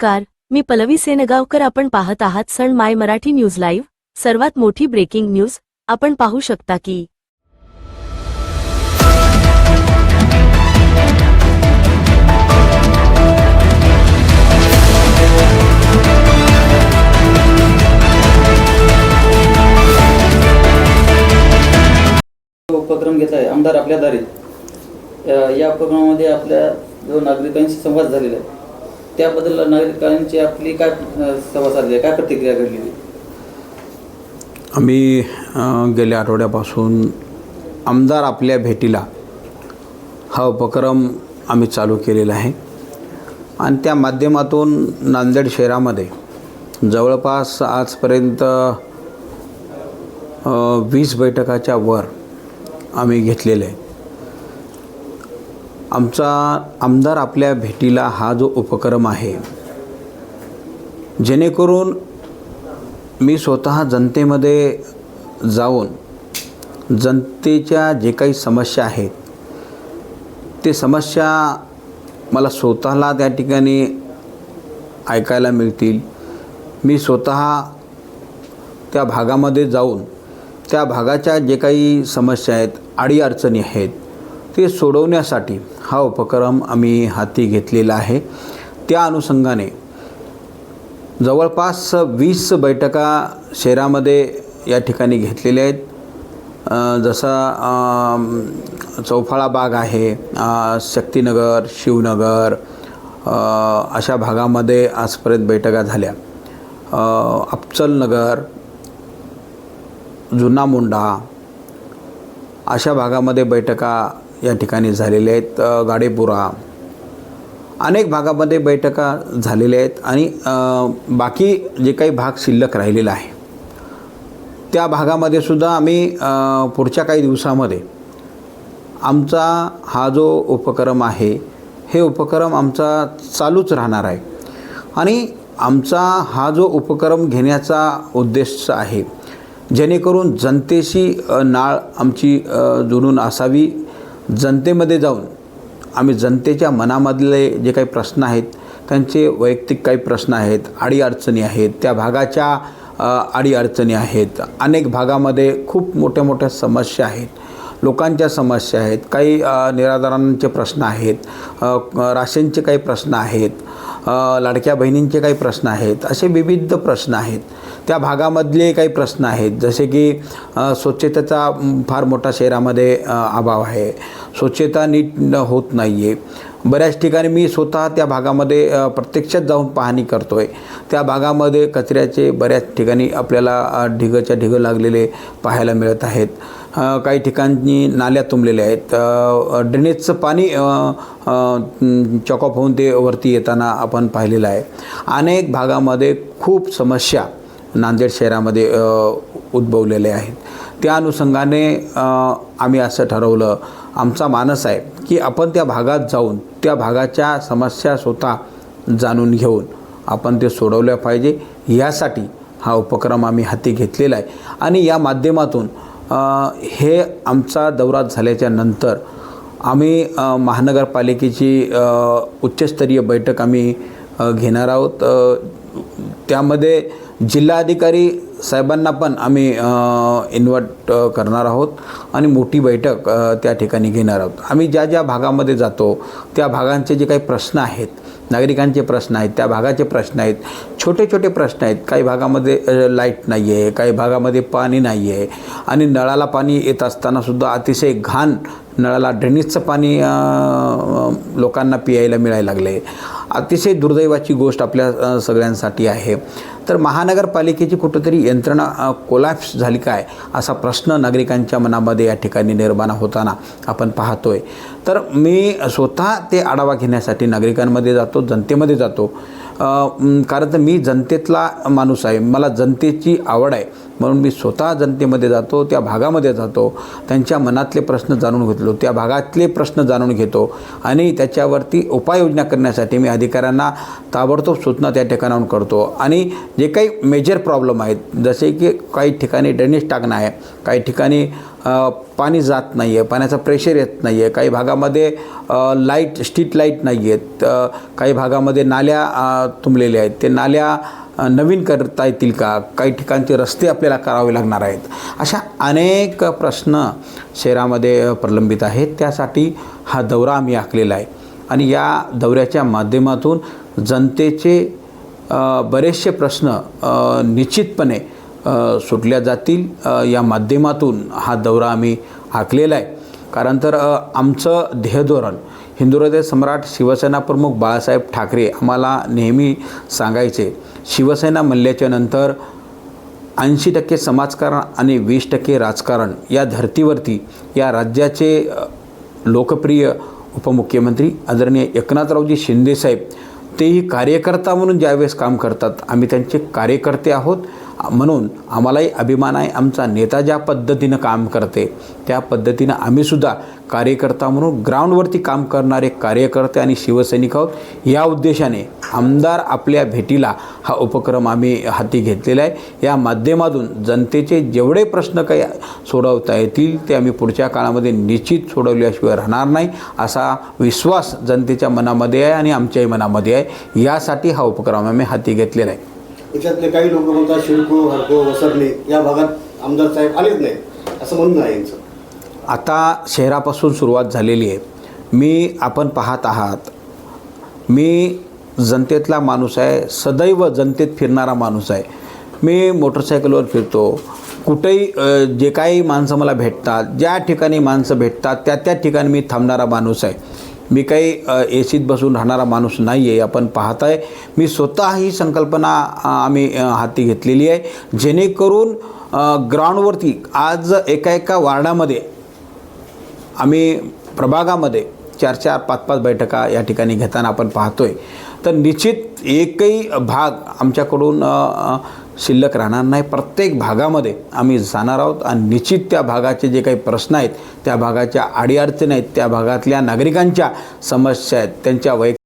नमस्कार मी पलवी सेनगावकर आपण पाहत आहात सण माय मराठी न्यूज लाईव्ह सर्वात मोठी ब्रेकिंग न्यूज आपण पाहू शकता की उपक्रम घेत आहे आमदार आपल्या दारीत या- या उपक्रमामध्ये आपल्या जो नागरिकांशी संवाद झालेला आहे त्याबद्दल नागरिकांची आपली काय सभा साधली काय प्रतिक्रिया घडलेली आम्ही गेल्या आठवड्यापासून आमदार आपल्या भेटीला हा उपक्रम आम्ही चालू केलेला आहे. आणि त्या माध्यमातून नांदेड शहरामध्ये जवळपास आजपर्यंत वीस बैठकाच्या वर आम्ही घेतलेले आहे. आमचा आमदार आपल्या भेटीला हा जो उपक्रम आहे जेणेकरून मी स्वतः जनतेमध्ये जाऊन जनतेच्या जे काही समस्या आहेत ते समस्या मला स्वतःला त्या ठिकाणी ऐकायला मिळतील. मी स्वतः त्या भागामध्ये जाऊन त्या भागाच्या जे काही समस्या आहेत अडीअडचणी आहेत ते सोडवण्यासाठी हा उपक्रम आम्ही हाती घेतलेला आहे. त्या अनुषंगाने जवळपास वीस बैठका शहरामध्ये या ठिकाणी घेतलेल्या आहेत. जसा चौफाळा बाग आहे शक्तीनगर शक्तिनगर शिवनगर अशा भागामध्ये आजपर्यंत बैठका झाल्या. अ, अफचलनगर जुना मुंडा अशा भागामध्ये बैठका या ठिकाणी झालेल्या आहेत गाडेपुरा. अनेक भागामध्ये बैठका झालेल्या आहेत आणि बाकी जे काही भाग शिल्लक राहिलेला आहे त्या भागामध्ये सुद्धा आम्ही पुढच्या काही दिवसामध्ये आमचा हा जो उपक्रम आहे हे उपक्रम आमचा चालूच राहणार आहे. आणि आमचा हा जो उपक्रम घेण्याचा उद्देश आहे जेणेकरून जनतेशी नाळ आमची जुळून असावी जनतेमध्ये जाऊन आम्ही जनतेच्या मनामधले जे काही प्रश्न आहेत त्यांचे वैयक्तिक काही प्रश्न आहेत अडीअडचणी आहेत त्या भागाच्या अडीअडचणी आहेत. अनेक भागामध्ये खूप मोठ्या मोठ्या समस्या आहेत. लोकांच्या समस्या आहेत. काही निराधारांचे प्रश्न आहेत. अ, राशनचे काही प्रश्न आहेत. लाडक्या बहिणींचे काही प्रश्न आहेत असे विविध प्रश्न आहेत. त्या भागामधले काही प्रश्न आहेत जसे की स्वच्छतेचा फार मोठा शहरामध्ये अभाव आहे. स्वच्छता नीट होत नाही आहे बऱ्याच ठिकाणी मी स्वतः त्या भागामध्ये प्रत्यक्षात जाऊन पाहणी करतो आहे त्या भागामध्ये कचऱ्याचे बऱ्याच ठिकाणी आपल्याला ढिगच्या ढिगं लागलेले पाहायला मिळत आहेत. काही ठिकाणी नाल्या तुंबलेल्या आहेत. ड्रेनेजचं पाणी चॉकअप होऊन ते वरती येताना आपण पाहिलेलं आहे. अनेक भागामध्ये खूप समस्या नांदेड शहरामध्ये उद्भवलेल्या उद्भवलेले आहेत. त्या अनुषंगाने आम्ही असं ठरवलं आमचा मानस आहे की आपण त्या भागात जाऊन त्या भागाच्या समस्या स्वतः जाणून घेऊन आपण ते सोडवल्या पाहिजे. यासाठी हा उपक्रम आम्ही हाती घेतलेला आहे. आणि या माध्यमातून हे आमचा दौरा झाल्याच्यानंतर आम्ही महानगरपालिकेची उच्चस्तरीय बैठक आम्ही घेणार आहोत. त्यामध्ये जिल्हाधिकारी साहेबांना पण आम्ही इन्व्हाइट करणार आहोत आणि मोठी बैठक त्या ठिकाणी घेणार आहोत. आम्ही ज्या ज्या भागामध्ये जातो त्या भागांचे जे काही प्रश्न आहेत नागरिकांचे प्रश्न आहेत त्या भागाचे प्रश्न आहेत छोटे छोटे प्रश्न आहेत. काही भागामध्ये लाइट नाही आहे काही भागामध्ये पाणी नाही आहे आणि नळाला पाणी येत असतानासुद्धा अतिशय घाण नळाला ड्रेनेजचं पाणी लोकांना पियायला मिळायला लागले अतिशय दुर्दैवाची गोष्ट आपल्या सगळ्यांसाठी आहे. तर महानगरपालिकेची कुठंतरी यंत्रणा कोलॅप्स झाली काय असा प्रश्न नागरिकांच्या मनामध्ये या ठिकाणी निर्माण होताना आपण पाहतोय. तर मी स्वतः ते आढावा घेण्यासाठी नागरिकांमध्ये जातो जनतेमध्ये जातो. कारण तर मी जनतेतला माणूस आहे. मला जनतेची आवड आहे. म्हणून मी स्वतः जनतेमध्ये जातो त्या भागामध्ये जातो. त्यांच्या मनातले प्रश्न जाणून घेतलो त्या भागातले प्रश्न जाणून घेतो. आणि त्याच्यावरती उपाययोजना करण्यासाठी मी अधिकाऱ्यांना ताबडतोब सूचना त्या ठिकाणाहून करतो. आणि जे काही मेजर प्रॉब्लेम आहेत जसे की काही ठिकाणी ड्रेनेज टाकणं आहे काही ठिकाणी पाणी जात नाही आहे पाण्याचा प्रेशर येत नाही आहे काही भागामध्ये लाइट स्ट्रीट लाइट नाही आहेत काही भागामध्ये नाल्या तुंबलेल्या आहेत. ते नाल्या नवीन करता येतील का? काही ठिकाणचे रस्ते आपल्याला करावे लागणार आहेत. अशा अनेक प्रश्न शहरामध्ये प्रलंबित आहेत. त्यासाठी हा दौरा आम्ही आखलेला आहे. आणि या दौऱ्याच्या माध्यमातून जनतेचे बरेचसे प्रश्न निश्चितपणे सुटल्या जातील या माध्यमातून हा दौरा आम्ही आखलेला आहे. कारण तर आमचं ध्येयधोरण हिंदू हृदय सम्राट शिवसेना प्रमुख बाळासाहेब ठाकरे आम्हाला नेहमी सांगायचे शिवसेना म्हणल्याच्या नंतर ऐंशी टक्के समाजकारण आणि वीस टक्के राजकारण या धर्तीवरती या राज्याचे लोकप्रिय उपमुख्यमंत्री आदरणीय एकनाथरावजी शिंदेसाहेब तेही कार्यकर्ता म्हणून ज्यावेळेस काम करतात आम्ही त्यांचे कार्यकर्ते आहोत. म्हणून आम्हालाही अभिमान आहे. आमचा नेता ज्या पद्धतीनं काम करते त्या पद्धतीनं आम्हीसुद्धा कार्यकर्ता म्हणून ग्राउंडवरती काम करणारे कार्यकर्ते आणि शिवसैनिक आहोत. या उद्देशाने आमदार आपल्या भेटीला हा उपक्रम आम्ही हाती घेतलेला आहे. या माध्यमातून जनतेचे जेवढे प्रश्न काही सोडवता येतील ते आम्ही पुढच्या काळामध्ये निश्चित सोडवल्याशिवाय राहणार नाही असा विश्वास जनतेच्या मनामध्ये आहे आणि आमच्याही मनामध्ये आहे. यासाठी हा उपक्रम आम्ही हाती घेतलेला आहे. याच्यातले काही लोक म्हणतात शिडको हडको वसरणे या भागात आमदार साहेब आलेच नाही असं म्हणणं आहे यांचं. आता शहरापासून सुरुवात झालेली आहे. मी आपण पाहत आहात मी जनतेतला माणूस आहे सदैव जनतेत फिरणारा माणूस आहे. मी मोटरसायकलवर फिरतो. कुठेही जे काही माणसं मला भेटतात ज्या ठिकाणी माणसं भेटतात त्या त्या ठिकाणी मी थांबणारा माणूस आहे. मी काही ए सीत बसून राहणारा माणूस नाही आहे आपण पाहत आहे मी स्वतः ही संकल्पना आम्ही हाती घेतलेली आहे. जेणेकरून ग्राउंडवरती आज एका एका वार्डामध्ये आम्ही प्रभागामध्ये चार चार पाच पाच बैठका या ठिकाणी घेताना आपण पाहतोय. तर निश्चित एकही भाग आमच्याकडून शिल्लक राहणार नाही. प्रत्येक भागामध्ये आम्ही जाणार आहोत आणि निश्चित त्या भागाचे जे काही प्रश्न आहेत त्या भागाच्या अडीअडचणी आहेत त्या भागातल्या नागरिकांच्या समस्या आहेत त्यांच्या वैयक्तिक